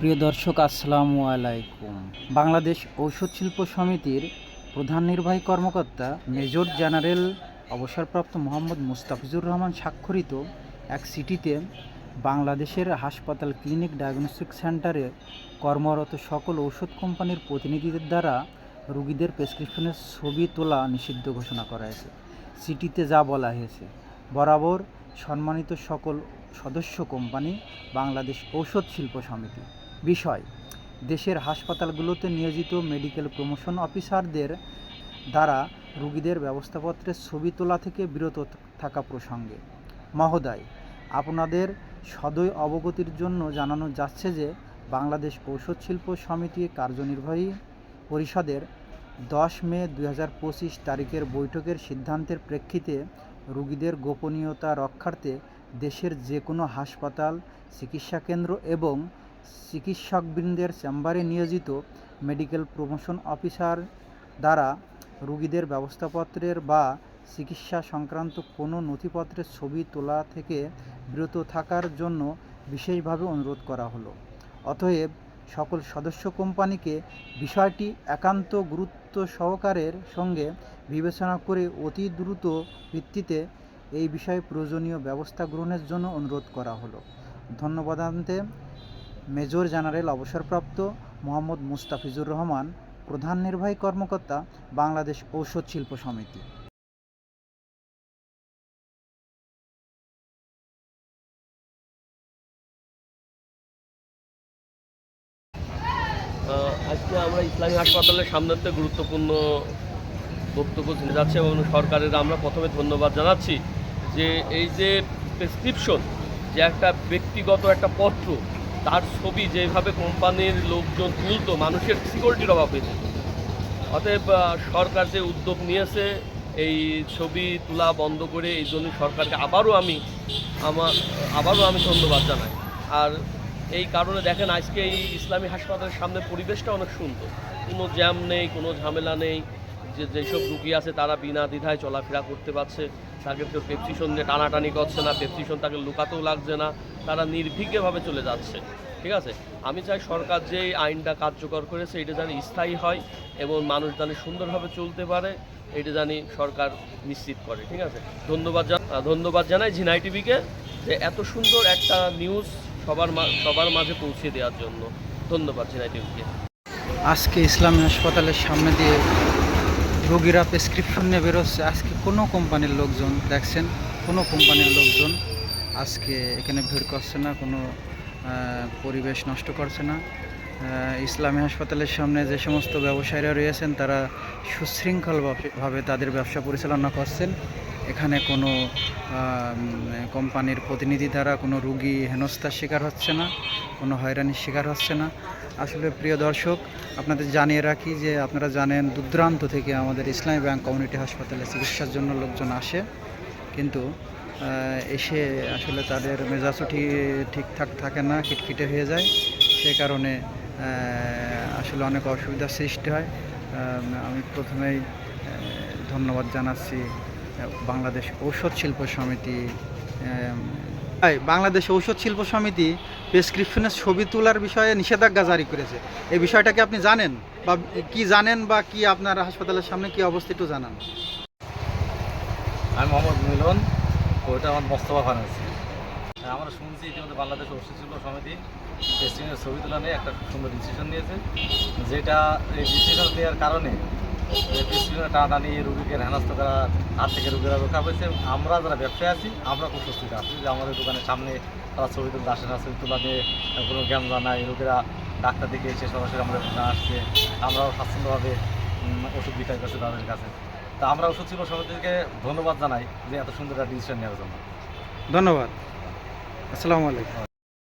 প্রিয় দর্শক, আসসালামু আলাইকুম। বাংলাদেশ ঔষধ শিল্প সমিতির প্রধান নির্বাহী কর্মকর্তা মেজর জেনারেল অবসরপ্রাপ্ত মোহাম্মদ মুস্তাফিজুর রহমান স্বাক্ষরিত এক সিটিতে বাংলাদেশের হাসপাতাল ক্লিনিক ডায়াগনস্টিক সেন্টারে কর্মরত সকল ঔষধ কোম্পানির প্রতিনিধিদের দ্বারা রোগীদের প্রেসক্রিপশনের ছবি তোলা নিষিদ্ধ ঘোষণা করা হয়েছে। সিটিতে যা বলা হয়েছে, বরাবর সম্মানিত সকল সদস্য কোম্পানি বাংলাদেশ ঔষধ শিল্প সমিতি বিষয়। দেশের হাসপাতালগুলোতে নিয়োজিত মেডিকেল প্রমোশন অফিসারদের দ্বারা রুগীদের ব্যবস্থাপত্রের ছবি তোলা থেকে বিরত থাকা প্রসঙ্গে। মহোদয়, আপনাদের সদয় অবগতির জন্য জানানো যাচ্ছে যে বাংলাদেশ ঔষধ শিল্প সমিতি কার্যনির্বাহী পরিষদের দশ মে দু হাজার পঁচিশ তারিখের বৈঠকের সিদ্ধান্তের প্রেক্ষিতে রোগীদের গোপনীয়তা রক্ষার্থে দেশের যে কোনো হাসপাতাল, চিকিৎসা কেন্দ্র এবং চিকিৎসকবৃন্দের চেম্বারে নিয়োজিত মেডিকেল প্রমোশন অফিসার দ্বারা রুগীদের ব্যবস্থাপত্রের বা চিকিৎসা সংক্রান্ত কোনো নথিপত্রের ছবি তোলা থেকে বিরত থাকার জন্য বিশেষভাবে অনুরোধ করা হলো। অতএব সকল সদস্য কোম্পানিকে বিষয়টি একান্ত গুরুত্ব সহকারের সঙ্গে বিবেচনা করে অতি দ্রুত ভিত্তিতে এই বিষয়ে প্রয়োজনীয় ব্যবস্থা গ্রহণের জন্য অনুরোধ করা হলো। ধন্যবাদান্তে মেজর জেনারেল অবসরপ্রাপ্ত মোহাম্মদ মুস্তাফিজুর রহমান, প্রধান নির্বাহী কর্মকর্তা, বাংলাদেশ ঔষধ শিল্প সমিতি। আজকে আমরা ইসলামী হাসপাতালের সামনে সামনেতে গুরুত্বপূর্ণ বক্তব্য শুনে যাচ্ছে এবং সরকারের আমরা প্রথমে ধন্যবাদ জানাচ্ছি যে এই যে প্রেসক্রিপশন যে একটা ব্যক্তিগত একটা পত্র তার ছবি যেভাবে কোম্পানির লোকজন তুলতো, মানুষের সিকিউরিটির অভাব। হয়েছে অতএব সরকার যে উদ্যোগ নিয়েছে, এই ছবি তোলা বন্ধ করে এই জন্য সরকারকে আবারও আমি আমার, আবারও আমি ধন্যবাদ জানাই। আর এই কারণে দেখেন, আজকে এই ইসলামী হাসপাতালের সামনে পরিবেশটা অনেক সুন্দর। কোনো জ্যাম নেই, কোনো ঝামেলা নেই। যে যেসব রুগী আছে তারা বিনা দ্বিধায় চলাফেরা করতে পারছে। তাকে কেউ পেপসিশন নিয়ে টানাটানি করছে না পেপসিশন তাকে লুকাতেও লাগছে না, তারা নির্ভীকভাবে চলে যাচ্ছে, ঠিক আছে? আমি চাই সরকার যে আইনটা কার্যকর করেছে এটা জানি স্থায়ী হয় এবং মানুষ জানি সুন্দরভাবে চলতে পারে, এটা জানি সরকার নিশ্চিত করে, ঠিক আছে? ধন্যবাদ ধন্যবাদ জানাই ঝিনাই টিভিকে যে এত সুন্দর একটা নিউজ সবার সবার মাঝে পৌঁছে দেওয়ার জন্য। ধন্যবাদ ঝিনাই টিভিকে। আজকে ইসলামী হাসপাতালের সামনে দিয়ে রোগীরা প্রেসক্রিপশন নিয়ে বেরোচ্ছে। আজকে কোনো কোম্পানির লোকজন, দেখছেন, কোনো কোম্পানির লোকজন আজকে এখানে ভিড় করছে না, কোনো পরিবেশ নষ্ট করছে না। ইসলামী হাসপাতালের সামনে যে সমস্ত ব্যবসায়ীরা রয়েছেন, তারা সুশৃঙ্খলভাবে তাদের ব্যবসা পরিচালনা করছেন। এখানে কোনো কোম্পানির প্রতিনিধি দ্বারা কোনো রুগী হেনস্থার শিকার হচ্ছে না, কোনো হয়রানির শিকার হচ্ছে না। আসলে প্রিয় দর্শক, আপনাদের জানিয়ে রাখি যে আপনারা জানেন দূরদূরান্ত থেকে আমাদের ইসলামী ব্যাংক কমিউনিটি হাসপাতালে চিকিৎসার জন্য লোকজন আসে। কিন্তু এসে আসলে তাদের মেজাজও ঠিক ঠিকঠাক থাকে না, খিটখিটে হয়ে যায়। সে কারণে আসলে অনেক অসুবিধার সৃষ্টি হয়। আমি প্রথমেই ধন্যবাদ জানাচ্ছি বাংলাদেশ ঔষধ শিল্প সমিতি বাংলাদেশ ঔষধ শিল্প সমিতি প্রেসক্রিপশনের ছবি তোলার বিষয়ে নিষেধাজ্ঞা জারি করেছে। এই বিষয়টাকে আপনি জানেন? বা কি জানেন বা কি আপনার হাসপাতালের সামনে কি অবস্থিত জানান। আমি মোহাম্মদ মিলন ওইটা আমার মোস্তফা ফার্মেসি হ্যাঁ, আমরা শুনছি ইতিমধ্যে বাংলাদেশ ওষুধ শিল্প সমিতি টেস্টিংয়ের ছবি তোলা নিয়ে একটা সুন্দর ডিসিশন নিয়েছে। যেটা এই ডিসিশন দেওয়ার কারণে টানাটানি রুগীকে হেনস্থ করা, হাত থেকে রুগীরা রক্ষা পেয়েছে। আমরা যারা ব্যবসায় আছি, আমরা খুব স্বস্তিতে আছি যে আমাদের দোকানের সামনে তারা ছবি তুলতে আসে না, ছবি তোলা নিয়ে কোনো জ্ঞান জানায় রুগীরা ডাক্তার দিকে এসে সরাসরি আমাদের দোকানে আসছে। আমরাও স্বাচ্ছন্দ্যভাবে ওষুধ বিক্রয় করছি তাদের কাছে। তা আমরা ওষুধ শিল্প সমিতিকে ধন্যবাদ জানাই যে এত সুন্দর একটা ডিসিশন নেওয়ার জন্য। ধন্যবাদ। আসসালামু আলাইকুম।